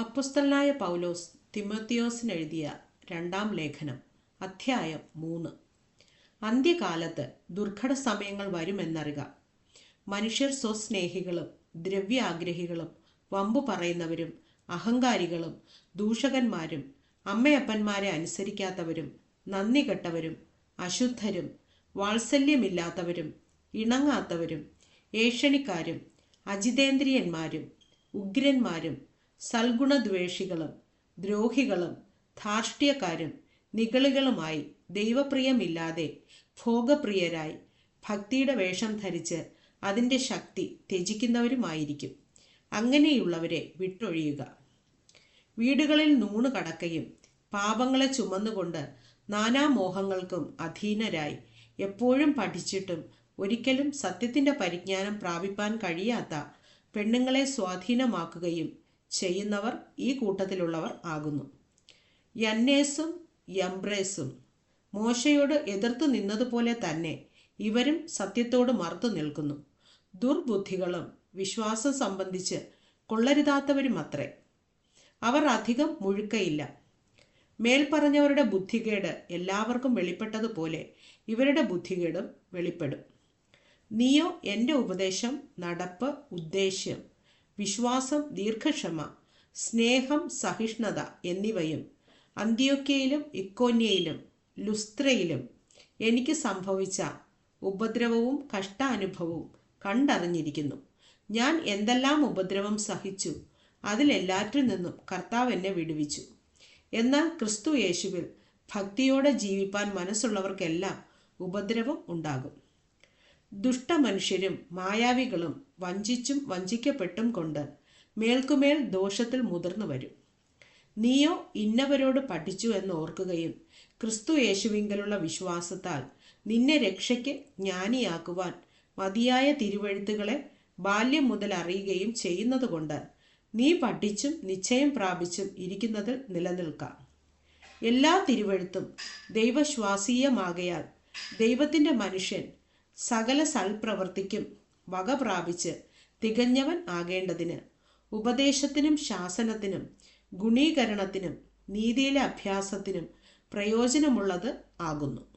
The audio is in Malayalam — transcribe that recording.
അപ്പസ്തലനായ പൗലോസ് തിമോത്തിയോസിനെഴുതിയ രണ്ടാം ലേഖനം അധ്യായം മൂന്ന്. അന്ത്യകാലത്ത് ദുർഘട സമയങ്ങൾ വരുമെന്നറിക മനുഷ്യർ സ്വസ്നേഹികളും ദ്രവ്യാഗ്രഹികളും വമ്പു പറയുന്നവരും അഹങ്കാരികളും ദൂഷകന്മാരും അമ്മയപ്പന്മാരെ അനുസരിക്കാത്തവരും നന്ദി കെട്ടവരും അശുദ്ധരും വാത്സല്യമില്ലാത്തവരും ഇണങ്ങാത്തവരും ഏഷണിക്കാരും അജിതേന്ദ്രിയന്മാരും ഉഗ്രന്മാരും സൽഗുണദ്വേഷികളും ദ്രോഹികളും ധാർഷ്ട്യക്കാരും നികളുകളുമായി ദൈവപ്രിയമില്ലാതെ ഭോഗപ്രിയരായി ഭക്തിയുടെ വേഷം ധരിച്ച് അതിന്റെ ശക്തി ത്യജിക്കുന്നവരുമായിരിക്കും. അങ്ങനെയുള്ളവരെ വിട്ടൊഴിയുക. വീടുകളിൽ നൂണ് കടക്കയും പാപങ്ങളെ ചുമന്നുകൊണ്ട് നാനാമോഹങ്ങൾക്കും അധീനരായി എപ്പോഴും പഠിച്ചിട്ടും ഒരിക്കലും സത്യത്തിന്റെ പരിജ്ഞാനം പ്രാപിപ്പാൻ കഴിയാത്ത പെണ്ണുങ്ങളെ സ്വാധീനമാക്കുകയും ചെയ്യുന്നവർ ഈ കൂട്ടത്തിലുള്ളവർ ആകുന്നു. യന്നേസും യംബ്രേസും മോശയോട് എതിർത്ത് നിന്നതുപോലെ തന്നെ ഇവരും സത്യത്തോട് മറുത്തു നിൽക്കുന്നു. ദുർബുദ്ധികളും വിശ്വാസം സംബന്ധിച്ച് കൊള്ളരുതാത്തവരും അത്രേ അവർ അധികം മുഴുക്കയില്ല. മേൽപ്പറഞ്ഞവരുടെ ബുദ്ധികേട് എല്ലാവർക്കും വെളിപ്പെട്ടതുപോലെ ഇവരുടെ ബുദ്ധികേടും വെളിപ്പെടും. നീയോ എന്റെ ഉപദേശം നടപ്പ് ഉദ്ദേശ്യം വിശ്വാസം ദീർഘക്ഷമ സ്നേഹം സഹിഷ്ണുത എന്നിവയും അന്ത്യോക്യയിലും ഇക്കോന്യയിലും ലുസ്ത്രയിലും എനിക്ക് സംഭവിച്ച ഉപദ്രവവും കഷ്ടാനുഭവവും കണ്ടറിഞ്ഞിരിക്കുന്നു. ഞാൻ എന്തെല്ലാം ഉപദ്രവം സഹിച്ചു അതിലെല്ലാറ്റിൽ നിന്നും കർത്താവ് എന്നെ വിടുവിച്ചു. എന്നാൽ ക്രിസ്തു യേശുവിൽ ഭക്തിയോടെ ജീവിപ്പാൻ മനസ്സുള്ളവർക്കെല്ലാം ഉപദ്രവം ഉണ്ടാകും. ദുഷ്ടമനുഷ്യരും മായാവികളും വഞ്ചിച്ചും വഞ്ചിക്കപ്പെട്ടും കൊണ്ട് മേൽക്കുമേൽ ദോഷത്തിൽ മുതിർന്നു വരും. നീയോ ഇന്നവരോട് പഠിച്ചു എന്ന് ഓർക്കുകയും ക്രിസ്തു യേശുവിങ്കലുള്ള വിശ്വാസത്താൽ നിന്നെ രക്ഷയ്ക്ക് ജ്ഞാനിയാക്കുവാൻ മതിയായ തിരുവഴുത്തുകളെ ബാല്യം മുതൽ അറിയുകയും ചെയ്യുന്നതുകൊണ്ട് നീ പഠിച്ചും നിശ്ചയം പ്രാപിച്ചും ഇരിക്കുന്നതിൽ നിലനിൽക്കാം. എല്ലാ തിരുവഴുത്തും ദൈവശ്വാസീയമാകയാൽ ദൈവത്തിന്റെ മനുഷ്യൻ സകല സൽപ്രവർത്തിക്കും വക പ്രാപിച്ച് തികഞ്ഞവൻ ആകേണ്ടതിന് ഉപദേശത്തിനും ശാസനത്തിനും ഗുണീകരണത്തിനും നീതിയിലെ അഭ്യാസത്തിനും പ്രയോജനമുള്ളത് ആകുന്നു.